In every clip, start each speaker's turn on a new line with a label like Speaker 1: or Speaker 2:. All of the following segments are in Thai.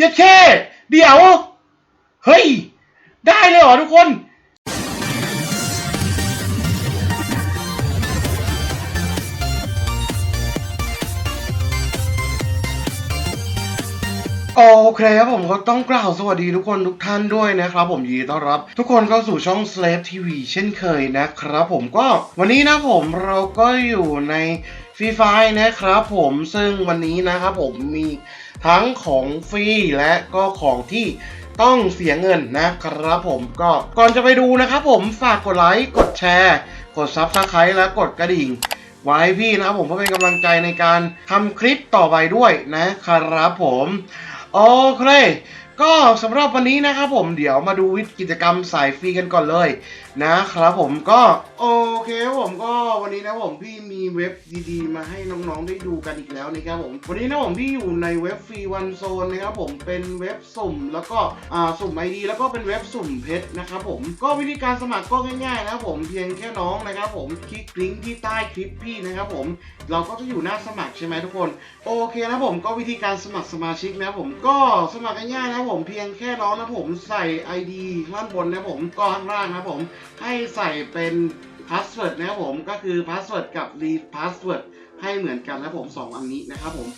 Speaker 1: ยัดแค่เดี๋ยว เฮ้ย ได้เลยเหรอทุกคน โอเคครับผมก็ต้องกล่าวสวัสดีทุกคนทุกท่านด้วยนะครับผมยินดีต้อนรับ ทุกคนเข้าสู่ช่อง Slave TV เช่นเคยนะครับผมก็วันนี้นะผมเราก็อยู่ในฟรีไฟนะครับผมซึ่งวันนี้นะครับผมมี ทั้งของฟรีและก็ของที่ต้องเสียเงินนะครับผมก็ก่อนจะไปดูนะครับผมฝากกดไลค์กดแชร์ กด Subscribe และกดกระดิ่ง ไว้พี่นะครับผมเพื่อเป็นกำลังใจในการทำคลิปต่อไปด้วยนะครับผมโอเคก็สำหรับวันนี้นะครับผมเดี๋ยวมาดูวิกิจกรรมสายฟรีกันก่อนเลย นะครับผมก็โอเคครับผมก็วันนี้นะผมพี่มีเว็บดีๆ มาให้น้องๆได้ดูกันอีกแล้วนะครับผมวันนี้นะผมพี่อยู่ในเว็บฟรีวันโซนนะครับผมเป็นเว็บสุ่มแล้วก็อ่าสุ่มไอดีแล้วก็เป็นเว็บสุ่มเพชรนะครับผมก็วิธีการสมัครก็ง่ายๆนะครับผมเพียงแค่น้องนะครับผมคลิกลิงก์ที่ใต้คลิปพี่นะครับผมเราก็จะอยู่หน้าสมัครใช่ไหมทุกคนโอเคนะผมก็วิธีการสมัครสมาชิกนะผมก็สมัครง่ายๆนะผมเพียงแค่น้องนะผมใส่ ID ข้างบนนะผมก็ข้างล่างนะผมให้ใส่เป็นพาสเวิร์ดนะครับผมก็คือพาสเวิร์ดกับรีพาสเวิร์ดให้เหมือนกันนะผมสองอันนี้นะครับผม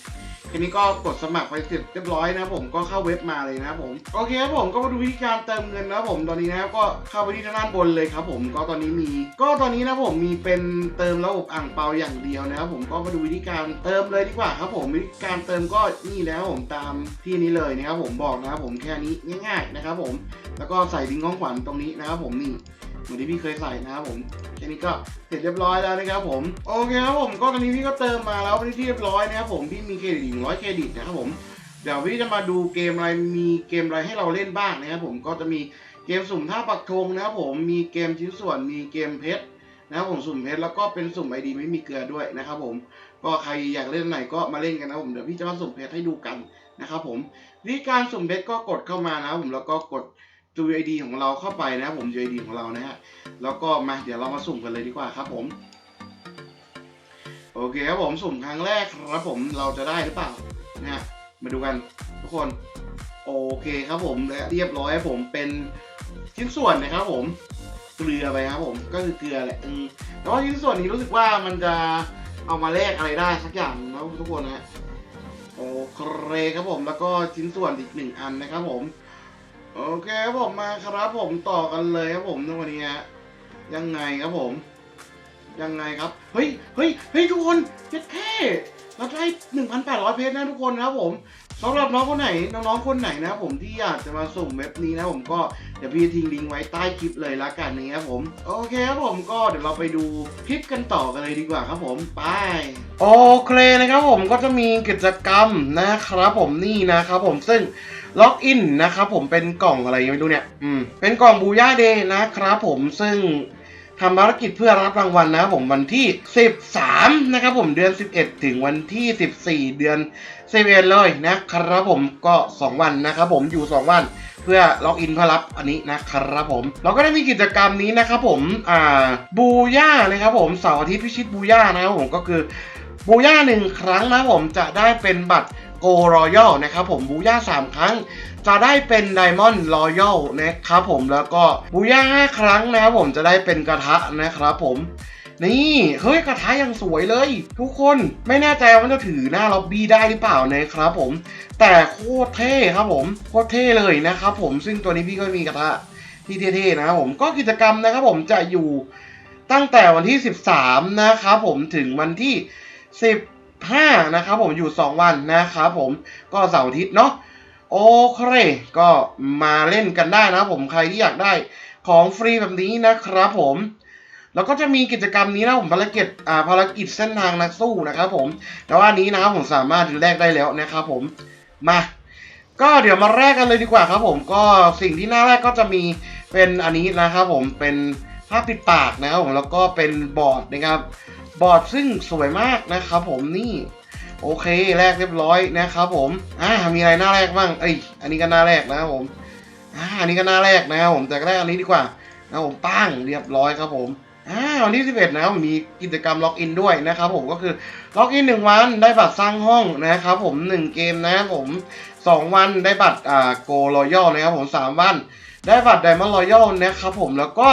Speaker 1: ทีนี้ก็กดสมัครไปเสร็จเรียบร้อยนะผมก็เข้าเว็บมาเลยนะครับผมโอเคครับผมก็มาดูวิธีการเติมเงินนะผมตอนนี้นะครับก็เข้าไปที่ด้านบนเลยครับผมก็ตอนนี้มี ก็ตอนนี้นะผมมีเป็นเติมระบบอ่างเปาอย่างเดียวนะครับผมก็มาดูวิธีการเติมเลยดีกว่าครับผมวิธีการเติมก็นี่แล้วผมตามที่นี้เลยนะครับผมบอกนะครับผมแค่นี้ง่าย ๆนะครับผม แล้วก็ใส่ลิงก์ของขวัญตรงนี้นะครับผมนี่ เหมือนที่พี่เคยใส่นะครับผมแค่นี้ก็เสร็จเรียบร้อยแล้วนะครับผมโอเคครับผมก็ตอนนี้พี่ก็เติมมาแล้วเป็นที่เรียบร้อยนะครับผมพี่มีเครดิตร้อยเครดิตนะครับผมเดี๋ยวพี่จะมาดูเกมอะไรมีเกมอะไรให้เราเล่นบ้างนะครับผมก็จะมีเกมสุ่มท่าปักธงนะครับผมมีเกมชิ้นส่วนมีเกมเพชรนะครับผมสุ่มเพชรแล้วก็เป็นสุ่มไอดีไม่มีเกลือด้วยนะครับผมก็ใครอยากเล่นไหนก็มาเล่นกันนะครับผมเดี๋ยวพี่จะมาสุ่มเพชรให้ดูกันนะครับผมวิธีการสุ่มเพชรก็กดเข้ามานะครับผมแล้วก็กด UID ของเราเข้าไปนะครับผม UID ของเรานะฮะแล้วก็มาเดี๋ยวเรามาสุ่มกันเลยดีกว่าครับผม โอเคครับผมสุ่มครั้งแรกครับผมเราจะได้หรือเปล่านะฮะมาดูกันทุกคน โอเคครับผมและเรียบร้อยผมเป็นชิ้นส่วนนะครับผมเกลือไปครับผมก็คือเกลือแหละอืมแต่ว่าชิ้นส่วนนี้รู้สึกว่ามันจะเอามาแลกอะไรได้สักอย่างนะทุกคนนะฮะโอเคครับผมแล้วก็ชิ้นส่วนอีกหนึ่งอันนะครับผม โอเคครับผมมาครับผมต่อกันเลยครับผมในวันนี้ฮะยังไงครับผม ยังไงครับ เฮ้ยเฮ้ยเฮ้ยทุกคนเจ็ดแค่เราได้1,800เพชรนะทุกคนครับผม สำหรับน้องคนไหนน้องๆคนไหนนะครับผมที่อยากจะมาสุ่มเว็บนี้นะผมก็เดี๋ยวพี่ทิ้งลิงก์ไว้ใต้คลิปเลยละกันนะครับผมโอเคครับผมก็เดี๋ยวเราไปดูคลิปกันต่อกันเลยดีกว่าครับผมไปโอเคนะครับผมก็จะมีกิจกรรมนะครับผมนี่นะครับผมซึ่งล็อกอินนะครับผมเป็นกล่องอะไรไม่รู้เนี่ย อืม เป็นกล่องบูย่าเดย์นะครับผมซึ่ง ทำภารกิจเพื่อรับรางวัลนะครับผมวันที่ 13 นะครับผมเดือน 11 ถึงวันที่ 14 เดือน11เลยนะครับผมก็ 2 วันนะครับผมอยู่ 2 วันเพื่อล็อกอินเพื่อรับอันนี้นะครับผม เราก็ได้มีกิจกรรมนี้นะครับผมอ่าบูย่านะครับผมเสาร์อาทิตย์พิชิตบูย่านะครับผมก็คือบูย่าหนึ่งครั้งนะผมจะได้เป็นบัตรโกรอยัลนะครับผมบูย่าสามครั้ง จะได้เป็นไดมอนด์รอยัลนะครับผมแล้วก็บูย่าห้าครั้งนะครับผมจะได้เป็นกระทะนะครับผมนี่เฮ้ยกระทะยังสวยเลย ทุกคนไม่แน่ใจว่ามันจะถือหน้าล็อบบี้ได้หรือเปล่านะครับผม แต่โคตรเท่ครับผมโคตรเท่เลยนะครับผมซึ่งตัวนี้พี่ก็มีกระทะที่เท่ๆนะครับผมก็กิจกรรมนะครับผมจะอยู่ตั้งแต่วันที่ 13 นะครับผมถึงวันที่15นะครับผมอยู่ 2 วันนะครับผมก็เสาร์อาทิตย์เนาะ โอเค ก็มาเล่นกันได้นะผมใครที่อยากได้ของฟรีแบบนี้นะครับผมแล้วก็จะมีกิจกรรมนี้นะผมภารกิจอ่าภารกิจเส้นทางนักสู้นะครับผมแต่ว่านนี้นะครับผมสามารถแลกได้แล้วนะครับผมมา ก็เดี๋ยวมาแลกกันเลยดีกว่าครับ ผมก็สิ่งที่น่าแรกก็จะมีเป็นอันนี้นะครับผมเป็นผ้าปิดปากนะครับผมแล้วก็เป็นบอร์ดนะครับ บอร์ดซึ่งสวยมากนะครับผมนี่ โอเคแรกเรียบร้อยนะครับผมอ่ามีอะไรหน้าแรกบ้างเอ้ยอันนี้ก็หน้าแรกนะครับผมอ่าอันนี้ก็หน้าแรกนะครับผมแต่แรกอันนี้ดีกว่านะครับผมปั้งเรียบร้อยครับผมอ่าวันที่11นะครับมีกิจกรรมล็อกอินด้วยนะครับผมก็คือล็อกอินหนึ่งวันได้บัตรสร้างห้องนะครับผมหนึ่งเกมนะครับผมสองวันได้บัตรอ่าโกรอยัลนะครับผมสามวัน ได้บัตรไดมอนด์รอยัลนะครับผมแล้วก็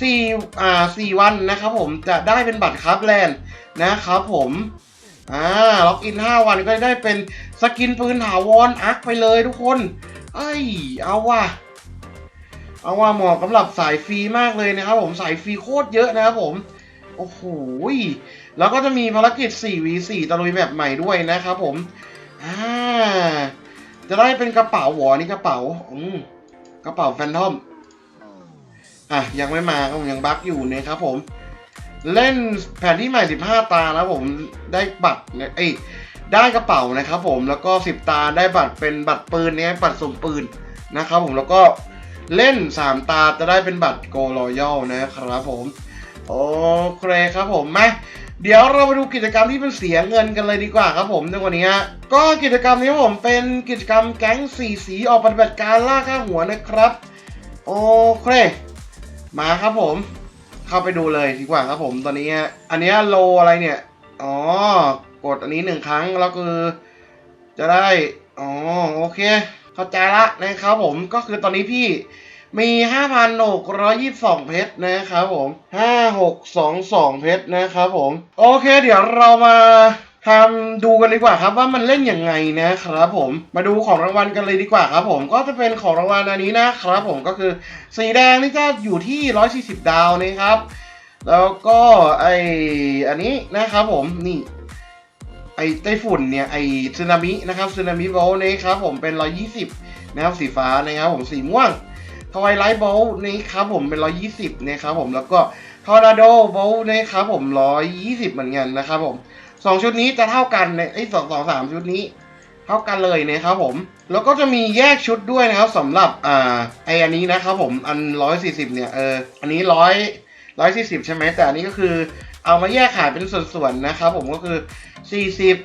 Speaker 1: สี่อ่าสี่วันนะครับผมจะได้เป็นบัตรคับแลนด์นะครับผม อ่าล็อกอิน 5 วันก็ได้เป็นสกินปืนถาวรอาร์คไปเลยทุกคน เอ้ย เอาว่ะ เอาว่าเหมาะสำหรับสายฟรีมากเลยนะครับผมสายฟรีโคตรเยอะนะครับผม โอ้โหแล้วก็จะมีภารกิจ 4v4 ตะลุยแบบใหม่ด้วยนะครับผม อ่า จะได้เป็นกระเป๋าหวอนี่กระเป๋า อืมกระเป๋าแฟนทอม อะ ยังไม่มาครับผมยังบั๊กอยู่นะครับผม เล่นแผนที่ใหม่ 15 ตาแล้วผมได้บัตรเนี่ยเอ้ยได้กระเป๋านะครับผมแล้วก็ 10 ตาได้บัตรเป็นบัตรปืนเนี่ยบัตรสุ่มปืนนะครับผมแล้วก็เล่น 3 ตาจะได้เป็นบัตรโกลอย a l นะครับผมโอเคครับผมมาเดี๋ยวเรามาดูกิจกรรมที่เป็นเสียเงินกันเลยดีกว่าครับผมในวันนี้ก็กิจกรรมนี้ผมเป็นกิจกรรมแก๊งสีสีออกปฏิบัติการล่าค่าหัวนะครับ โอเค มาครับผม เข้าไปดูเลยดีกว่าครับผมตอนนี้ อันนี้โลอะไรเนี่ย อ๋อ กดอันนี้หนึ่งครั้งแล้วคือ จะได้ อ๋อ โอเค เข้าใจละนะครับผม ก็คือตอนนี้พี่มี 5,622 เพชรนะครับผม 5622 เพชรนะครับผม โอเค เดี๋ยวเรามา ทำดูกันดีกว่าครับว่ามันเล่นยังไงนะครับผมมาดูของรางวัลกันเลยดีกว่าครับผมก็จะเป็นของรางวัลอันนี้นะครับผมก็คือสีแดงนี่จะอยู่ที่ 140 ดาวนะครับ แล้วก็ไออันนี้นะครับผมนี่ไอไต้ฝุ่นเนี่ยไอสึนามินะครับสึนามิโวลนี่ครับผมเป็น 120 นะครับสีฟ้านะครับผมสีม่วงทวายไลท์โบลนี่ครับผมเป็น 120 นะครับผมแล้วก็ทอร์นาโดโบลนี่ครับผม 120 เหมือนกันนะครับผม สองชุดนี้จะเท่ากันในไอ้สองสองสามชุดนี้ เท่ากันเลยนะครับผม แล้วก็จะมีแยกชุดด้วยนะครับสำหรับอ่าไออันนี้นะครับผมอัน140เนี่ยเอออันนี้100 140ใช่ไหมแต่อันนี้ก็คือเอามาแยกขายเป็นส่วนๆนะครับผมก็คือ40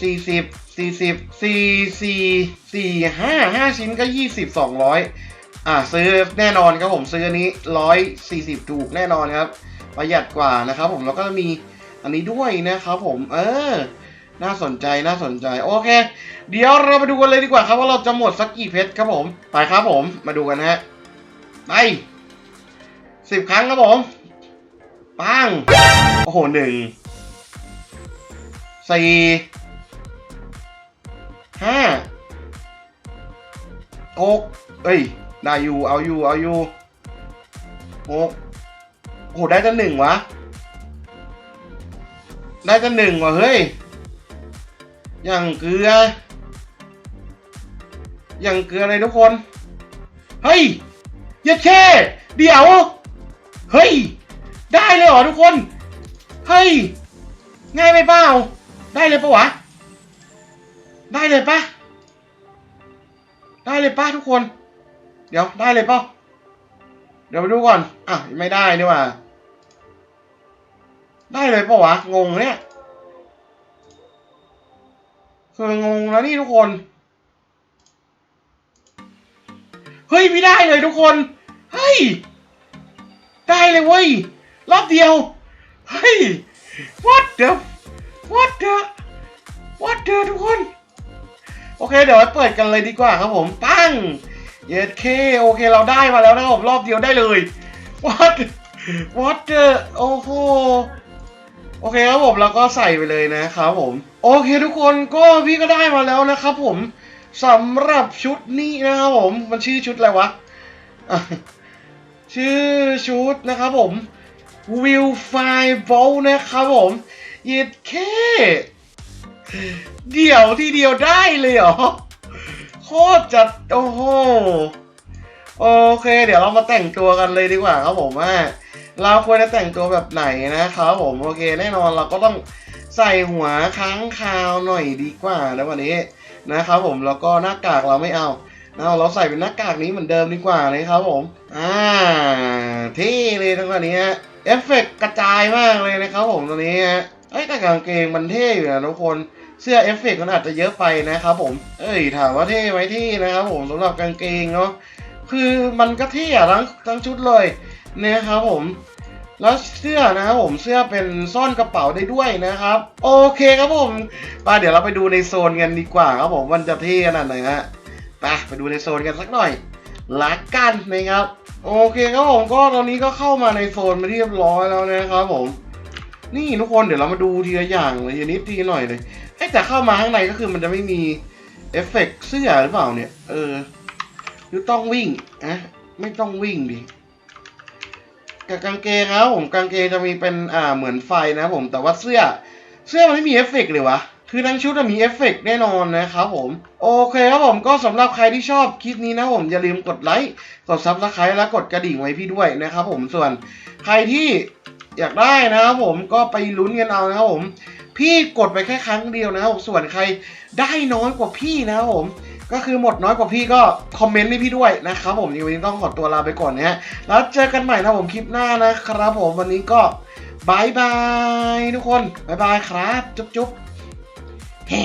Speaker 1: 40 40 4 4 4 5 5ชิ้นก็20 200อ่าซื้อแน่นอนครับผมซื้ออันนี้140ถูกแน่นอนครับ ประหยัดกว่านะครับผมแล้วก็มี อันนี้ด้วยนะครับผม เออ น่าสนใจน่าสนใจ โอเค เดี๋ยวเราไปดูกันเลยดีกว่าครับว่าเราจะหมดสักกี่เพชรครับผม ไปครับผม มาดูกันฮะ ไปสิบครั้งครับผม ปัง โอ้โหหนึ่ง สี่ ห้าหกเอ้ย ได้อยู่ เอาอยู่ เอาอยู่หกโอ้โห ได้ตั้งหนึ่งวะ ได้ตั้งหนึ่งว่ะเฮ้ย อย่างเกลือ อย่างเกลือเลยทุกคน เฮ้ยยัดแค่ เดี๋ยว เฮ้ย ได้เลยเหรอทุกคน เฮ้ย ง่ายไปเปล่า ได้เลยปะวะ ได้เลยปะได้เลยปะทุกคน เดี๋ยวได้เลยปะเดี๋ยวไปดูก่อน อะ ไม่ได้นี่ว่า ได้เลยปะวะ งงเนี่ย คืองงแล้วนี่ทุกคน เฮ้ยไม่ได้เลยทุกคน เฮ้ย ได้เลยเว้ย รอบเดียว เฮ้ย what the what the what the ทุกคน โอเค เดี๋ยวไปเปิดกันเลยดีกว่าครับผมปั้งเย็ดเคโอเคเราได้มาแล้วนะครับรอบเดียวได้เลย what what the โอ้อ เคครับผมแล้วก็ใส่ไปเลยนะครับผม โอเคทุกคนก็พี่ก็ได้มาแล้วนะครับผมสำหรับชุดนี้นะครับผม มันชื่อชุดอะไรวะ ชื่อชุดนะครับผม Will Fire Bow นะครับผมย็ดแค่เดี่ยวทีเดียวได้เลยเหรอ โคตรจัด โอ้โห โอเค เดี๋ยวเรามาแต่งตัวกันเลยดีกว่าครับผมว่า เราควรจะแต่งตัวแบบไหนนะครับผมโอเคแน่นอนเราก็ต้องใส่หัวค้างคาวหน่อยดีกว่านะวันนี้นะครับผมแล้วก็หน้ากากเราไม่เอาเอาเราใส่เป็นหน้ากากนี้เหมือนเดิมดีกว่านะครับผมอ่าเท่เลยทั้งวันนี้เอฟเฟกต์กระจายมากเลยนะครับผมตัวนี้ฮะเอ้แต่กางเกงมันเท่อยู่นะทุกคนเสื้อเอฟเฟกต์มันอาจจะเยอะไปนะครับผม เอ้ยถามว่าเท่ไหมเท่นะครับผมสำหรับกางเกงเนาะคือมันก็เท่ทั้งทั้งชุดเลย นะครับผมแล้วเสื้อนะครับผมเสื้อเป็นซ่อนกระเป๋าได้ด้วยนะครับ โอเคครับผมมาเดี๋ยวเราไปดูในโซนกันดีกว่าครับผมมันจะเท่ขนาดไหนฮะไปไปดูในโซนกันสักหน่อยละกันนะครับโอเคครับผมก็ตอนนี้ก็เข้ามาในโซนมาเรียบร้อยแล้วนะครับผม นี่ทุกคนเดี๋ยวเรามาดูทีละอย่างเลยทีนิดทีหน่อยเลยเอ้ยแต่เข้ามาข้างในก็คือมันจะไม่มีเอฟเฟกเสื้อหรือเปล่าเนี่ย เออหรือต้องวิ่งอะไม่ต้องวิ่งดิ กับกางเกงครับผมกางเกงจะมีเป็นอ่าเหมือนไฟนะผมแต่ว่าเสื้อ เสื้อมันไม่มีเอฟเฟกต์เลยวะคือทั้งชุดมีเอฟเฟกต์แน่นอนนะครับผม โอเคครับผมก็สำหรับใครที่ชอบคลิปนี้นะผม อย่าลืมกดไลค์กดซับสไครต์และกดกระดิ่งไว้พี่ด้วยนะครับผมส่วนใครที่อยากได้นะครับผมก็ไปลุ้นกันเอานะครับผม พี่กดไปแค่ครั้งเดียวนะครับส่วนใครได้น้อยกว่าพี่นะครับผม ก็คือหมดน้อยกว่าพี่ก็คอมเมนต์ให้พี่ด้วยนะครับผมวันนี้ต้องขอตัวลาไปก่อนนะฮะแล้วเจอกันใหม่นะผมคลิปหน้านะครับผมวันนี้ก็บายบายทุกคนบายบายครับ จุ๊บจุ๊บเฮ้